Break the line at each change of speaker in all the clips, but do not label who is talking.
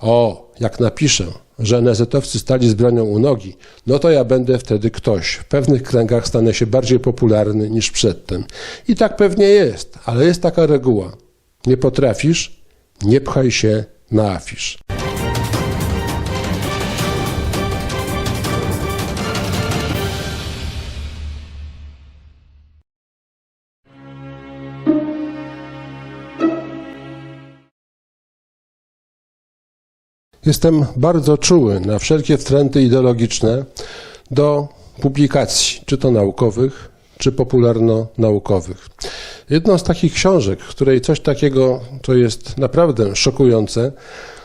O, jak napiszę, że NZ-owcy stali z bronią u nogi, no to ja będę wtedy ktoś. W pewnych kręgach stanę się bardziej popularny niż przedtem. I tak pewnie jest, ale jest taka reguła. Nie potrafisz? Nie pchaj się na afisz. Jestem bardzo czuły na wszelkie wtręty ideologiczne do publikacji, czy to naukowych, czy popularno-naukowych. Jedną z takich książek, w której coś takiego, to jest naprawdę szokujące,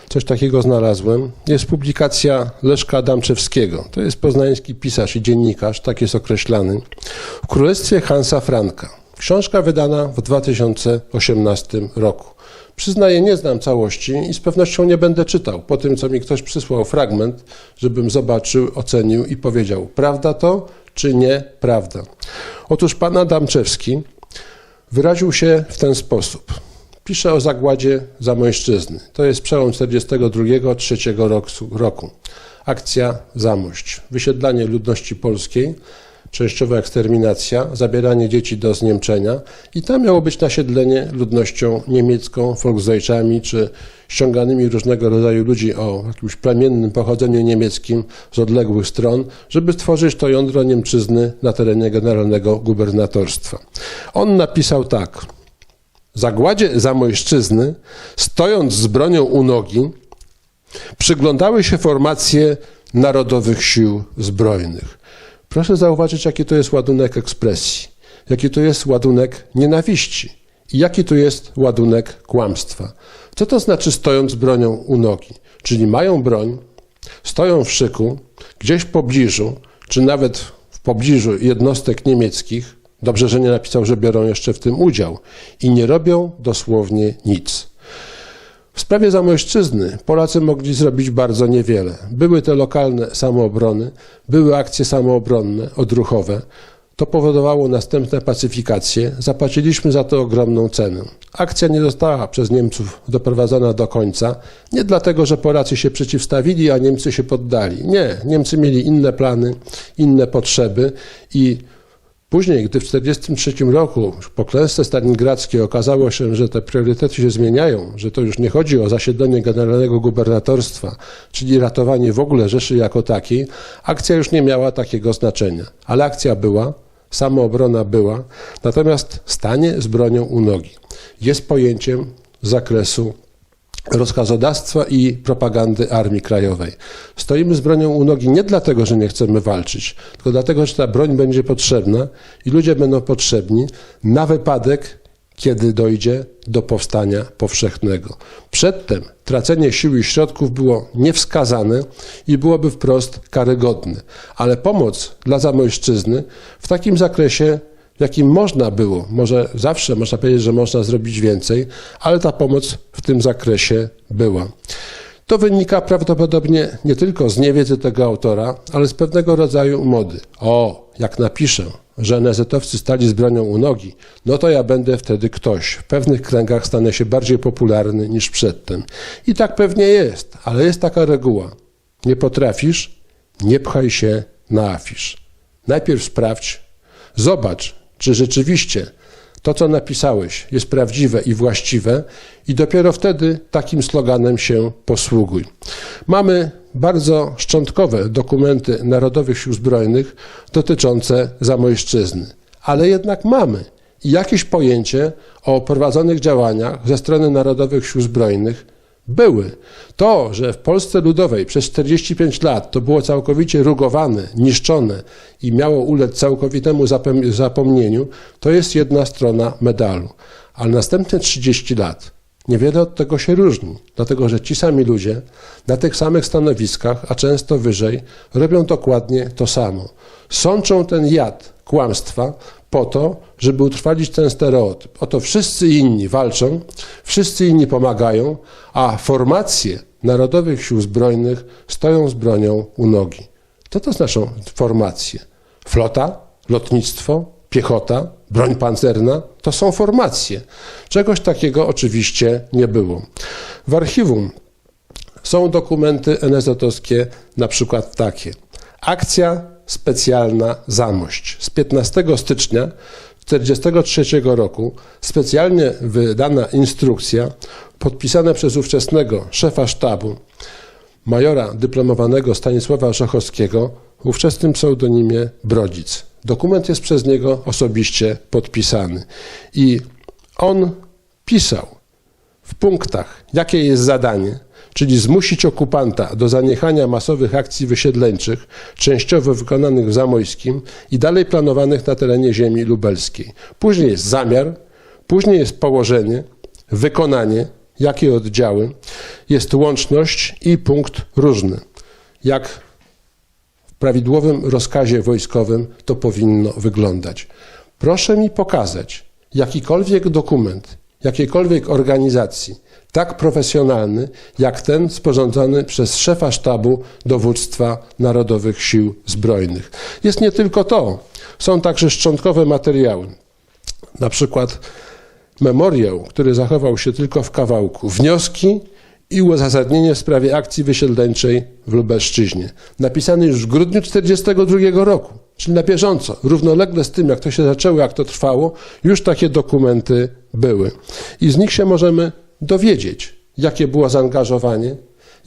coś takiego znalazłem, jest publikacja Leszka Adamczewskiego. To jest poznański pisarz i dziennikarz, tak jest określany, w Królestwie Hansa Franka. Książka wydana w 2018 roku. Przyznaję, nie znam całości i z pewnością nie będę czytał po tym, co mi ktoś przysłał fragment, żebym zobaczył, ocenił i powiedział, prawda to czy nie prawda. Otóż pan Adamczewski wyraził się w ten sposób. Pisze o zagładzie Zamojszczyzny. To jest przełom 42-3 roku. Akcja Zamość. Wysiedlanie ludności polskiej częściowa eksterminacja, zabieranie dzieci do zniemczenia i tam miało być nasiedlenie ludnością niemiecką, Volksdeutschami czy ściąganymi różnego rodzaju ludzi o jakimś plemiennym pochodzeniu niemieckim z odległych stron, żeby stworzyć to jądro Niemczyzny na terenie generalnego gubernatorstwa. On napisał tak. Zagładzie Zamojszczyzny, stojąc z bronią u nogi, przyglądały się formacje Narodowych Sił Zbrojnych. Proszę zauważyć, jaki to jest ładunek ekspresji, jaki to jest ładunek nienawiści i jaki to jest ładunek kłamstwa. Co to znaczy stojąc bronią u nogi? Czyli mają broń, stoją w szyku, gdzieś w pobliżu, czy nawet w pobliżu jednostek niemieckich, dobrze, że nie napisał, że biorą jeszcze w tym udział, i nie robią dosłownie nic. W sprawie Zamojszczyzny Polacy mogli zrobić bardzo niewiele. Były te lokalne samoobrony, były akcje samoobronne, odruchowe. To powodowało następne pacyfikacje. Zapłaciliśmy za to ogromną cenę. Akcja nie została przez Niemców doprowadzona do końca. Nie dlatego, że Polacy się przeciwstawili, a Niemcy się poddali. Nie, Niemcy mieli inne plany, inne potrzeby i Później, gdy w 1943 roku po klęsce stalingradzkiej okazało się, że te priorytety się zmieniają, że to już nie chodzi o zasiedlenie generalnego gubernatorstwa, czyli ratowanie w ogóle Rzeszy jako takiej, akcja już nie miała takiego znaczenia. Ale akcja była, samoobrona była, natomiast stanie z bronią u nogi jest pojęciem z zakresu rozkazodawstwa i propagandy Armii Krajowej. Stoimy z bronią u nogi nie dlatego, że nie chcemy walczyć, tylko dlatego, że ta broń będzie potrzebna i ludzie będą potrzebni na wypadek, kiedy dojdzie do powstania powszechnego. Przedtem tracenie sił i środków było niewskazane i byłoby wprost karygodne, ale pomoc dla Zamojszczyzny w takim zakresie jakim można było, może zawsze można powiedzieć, że można zrobić więcej, ale ta pomoc w tym zakresie była. To wynika prawdopodobnie nie tylko z niewiedzy tego autora, ale z pewnego rodzaju mody. O, jak napiszę, że NZ-owcy stali z bronią u nogi, no to ja będę wtedy ktoś. W pewnych kręgach stanę się bardziej popularny niż przedtem. I tak pewnie jest, ale jest taka reguła. Nie potrafisz? Nie pchaj się na afisz. Najpierw sprawdź, zobacz, czy rzeczywiście to, co napisałeś, jest prawdziwe i właściwe, i dopiero wtedy takim sloganem się posługuj. Mamy bardzo szczątkowe dokumenty Narodowych Sił Zbrojnych dotyczące Zamojszczyzny, ale jednak mamy jakieś pojęcie o prowadzonych działaniach ze strony Narodowych Sił Zbrojnych były. To, że w Polsce Ludowej przez 45 lat to było całkowicie rugowane, niszczone i miało ulec całkowitemu zapomnieniu, to jest jedna strona medalu. Ale następne 30 lat niewiele od tego się różni, dlatego że ci sami ludzie na tych samych stanowiskach, a często wyżej, robią dokładnie to samo. Sączą ten jad kłamstwa po to, żeby utrwalić ten stereotyp. Oto wszyscy inni walczą, wszyscy inni pomagają, a formacje Narodowych Sił Zbrojnych stoją z bronią u nogi. Co to znaczą formacje? Flota, lotnictwo, piechota, broń pancerna to są formacje. Czegoś takiego oczywiście nie było. W archiwum są dokumenty NSZ-owskie, na przykład takie. Akcja specjalna Zamość z 15 stycznia 1943 roku specjalnie wydana instrukcja podpisana przez ówczesnego szefa sztabu majora dyplomowanego Stanisława Żochowskiego w ówczesnym pseudonimie Brodzic. Dokument jest przez niego osobiście podpisany i on pisał w punktach, jakie jest zadanie, czyli zmusić okupanta do zaniechania masowych akcji wysiedleńczych, częściowo wykonanych w Zamojskim i dalej planowanych na terenie ziemi lubelskiej. Później jest zamiar, później jest położenie, wykonanie, jakie oddziały, jest łączność i punkt różny. Jak w prawidłowym rozkazie wojskowym to powinno wyglądać. Proszę mi pokazać jakikolwiek dokument, jakiejkolwiek organizacji, tak profesjonalny jak ten sporządzony przez szefa sztabu dowództwa Narodowych Sił Zbrojnych. Jest nie tylko to, są także szczątkowe materiały. Na przykład memoriał, który zachował się tylko w kawałku, wnioski i uzasadnienie w sprawie akcji wysiedleńczej w Lubelszczyźnie. Napisany już w grudniu 1942 roku, czyli na bieżąco, równolegle z tym, jak to się zaczęło, jak to trwało, już takie dokumenty były. I z nich się możemy dowiedzieć, jakie było zaangażowanie,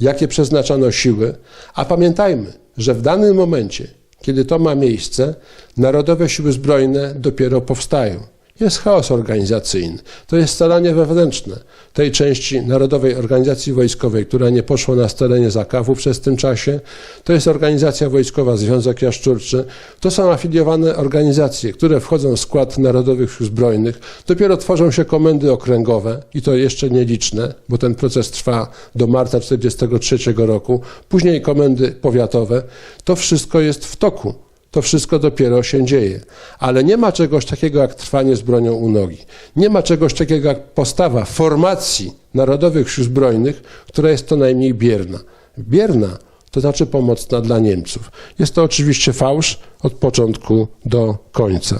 jakie przeznaczano siły, a pamiętajmy, że w danym momencie, kiedy to ma miejsce, Narodowe Siły Zbrojne dopiero powstają. Jest chaos organizacyjny. To jest scalanie wewnętrzne tej części Narodowej Organizacji Wojskowej, która nie poszła na scalenie zakawu przez tym czasie. To jest organizacja wojskowa Związek Jaszczurczy. To są afiliowane organizacje, które wchodzą w skład Narodowych Sił Zbrojnych. Dopiero tworzą się komendy okręgowe i to jeszcze nieliczne, bo ten proces trwa do marca 1943 roku. Później komendy powiatowe. To wszystko jest w toku to wszystko dopiero się dzieje. Ale nie ma czegoś takiego jak trwanie z bronią u nogi. Nie ma czegoś takiego jak postawa formacji Narodowych Sił Zbrojnych, która jest to najmniej bierna. Bierna to znaczy pomocna dla Niemców. Jest to oczywiście fałsz od początku do końca.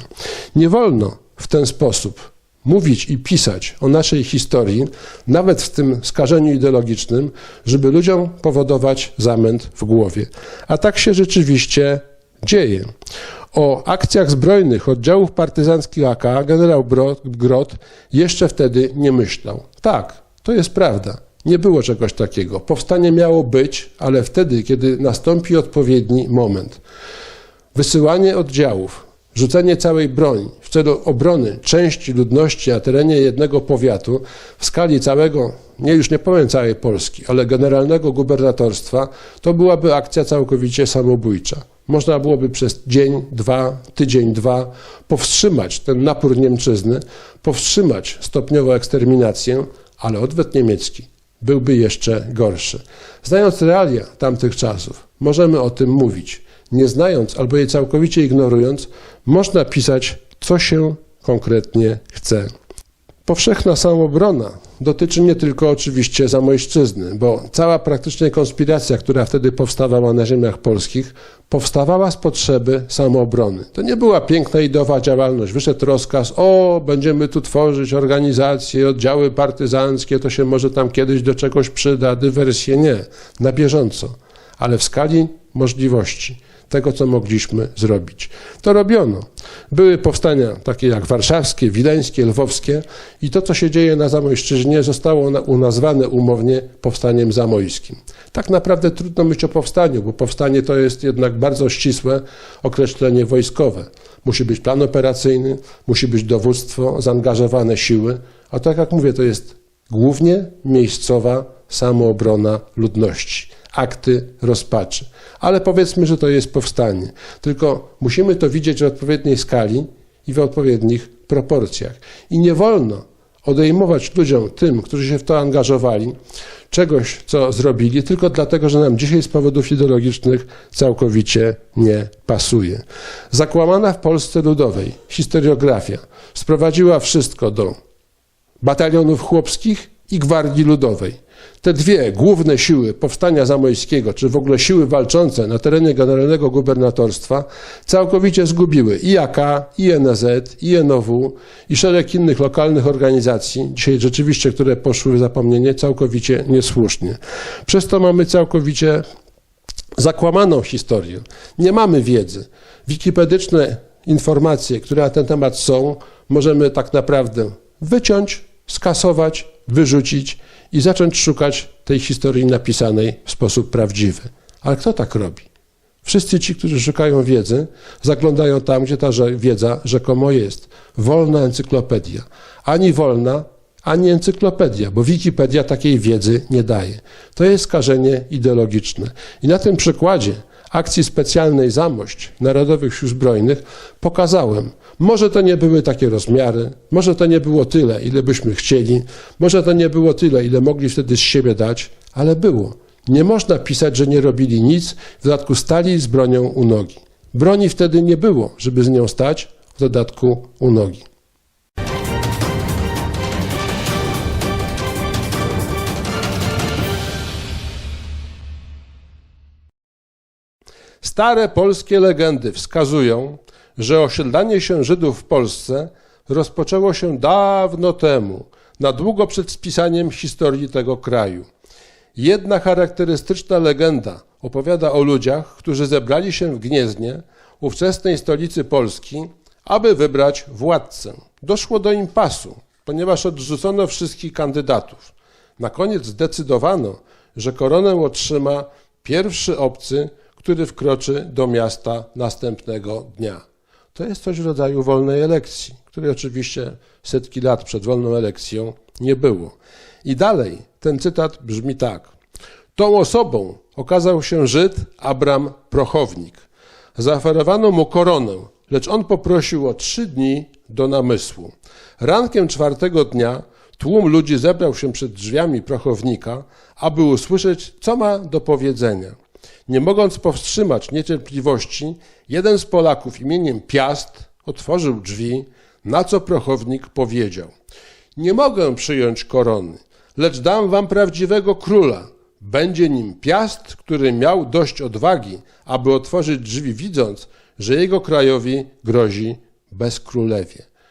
Nie wolno w ten sposób mówić i pisać o naszej historii, nawet w tym skażeniu ideologicznym, żeby ludziom powodować zamęt w głowie. A tak się rzeczywiście dzieje. O akcjach zbrojnych oddziałów partyzanckich AK generał Grot jeszcze wtedy nie myślał. Tak, to jest prawda. Nie było czegoś takiego. Powstanie miało być, ale wtedy, kiedy nastąpi odpowiedni moment. Wysyłanie oddziałów, rzucenie całej broni w celu obrony części ludności na terenie jednego powiatu w skali całego, nie już nie powiem całej Polski, ale generalnego gubernatorstwa, to byłaby akcja całkowicie samobójcza można byłoby przez dzień, dwa, tydzień, dwa powstrzymać ten napór Niemczyzny, powstrzymać stopniową eksterminację, ale odwet niemiecki byłby jeszcze gorszy. Znając realia tamtych czasów, możemy o tym mówić. Nie znając albo je całkowicie ignorując, można pisać, co się konkretnie chce. Powszechna samobrona dotyczy nie tylko oczywiście Zamojszczyzny, bo cała praktycznie konspiracja, która wtedy powstawała na ziemiach polskich, powstawała z potrzeby samoobrony. To nie była piękna ideowa działalność. Wyszedł rozkaz, o, będziemy tu tworzyć organizacje, oddziały partyzanckie, to się może tam kiedyś do czegoś przyda, dywersje. Nie, na bieżąco, ale w skali możliwości tego, co mogliśmy zrobić. To robiono. Były powstania takie jak warszawskie, wileńskie, lwowskie i to, co się dzieje na Zamojszczyźnie, zostało unazwane umownie powstaniem zamojskim. Tak naprawdę trudno mówić o powstaniu, bo powstanie to jest jednak bardzo ścisłe określenie wojskowe. Musi być plan operacyjny, musi być dowództwo, zaangażowane siły, a tak jak mówię, to jest głównie miejscowa samoobrona ludności akty rozpaczy. Ale powiedzmy, że to jest powstanie. Tylko musimy to widzieć w odpowiedniej skali i w odpowiednich proporcjach. I nie wolno odejmować ludziom, tym, którzy się w to angażowali, czegoś, co zrobili, tylko dlatego, że nam dzisiaj z powodów ideologicznych całkowicie nie pasuje. Zakłamana w Polsce Ludowej historiografia sprowadziła wszystko do batalionów chłopskich i Gwardii Ludowej. Te dwie główne siły powstania zamojskiego, czy w ogóle siły walczące na terenie generalnego gubernatorstwa, całkowicie zgubiły i AK, i NZ, i NOW, i szereg innych lokalnych organizacji, dzisiaj rzeczywiście, które poszły w zapomnienie, całkowicie niesłusznie. Przez to mamy całkowicie zakłamaną historię. Nie mamy wiedzy. Wikipedyczne informacje, które na ten temat są, możemy tak naprawdę wyciąć, skasować, wyrzucić i zacząć szukać tej historii napisanej w sposób prawdziwy. Ale kto tak robi? Wszyscy ci, którzy szukają wiedzy, zaglądają tam, gdzie ta wiedza rzekomo jest. Wolna encyklopedia. Ani wolna, ani encyklopedia, bo Wikipedia takiej wiedzy nie daje. To jest skażenie ideologiczne. I na tym przykładzie akcji specjalnej Zamość Narodowych Sił Zbrojnych pokazałem, może to nie były takie rozmiary, może to nie było tyle, ile byśmy chcieli, może to nie było tyle, ile mogli wtedy z siebie dać, ale było. Nie można pisać, że nie robili nic, w dodatku stali z bronią u nogi. Broni wtedy nie było, żeby z nią stać, w dodatku u nogi. Stare polskie legendy wskazują, że osiedlanie się Żydów w Polsce rozpoczęło się dawno temu, na długo przed spisaniem historii tego kraju. Jedna charakterystyczna legenda opowiada o ludziach, którzy zebrali się w Gnieznie, ówczesnej stolicy Polski, aby wybrać władcę. Doszło do impasu, ponieważ odrzucono wszystkich kandydatów. Na koniec zdecydowano, że koronę otrzyma pierwszy obcy, który wkroczy do miasta następnego dnia. To jest coś w rodzaju wolnej elekcji, której oczywiście setki lat przed wolną elekcją nie było. I dalej ten cytat brzmi tak. Tą osobą okazał się Żyd Abram Prochownik. Zaoferowano mu koronę, lecz on poprosił o trzy dni do namysłu. Rankiem czwartego dnia tłum ludzi zebrał się przed drzwiami Prochownika, aby usłyszeć, co ma do powiedzenia. Nie mogąc powstrzymać niecierpliwości, jeden z Polaków imieniem Piast otworzył drzwi, na co prochownik powiedział: Nie mogę przyjąć korony, lecz dam wam prawdziwego króla. Będzie nim Piast, który miał dość odwagi, aby otworzyć drzwi, widząc, że jego krajowi grozi bezkrólewie.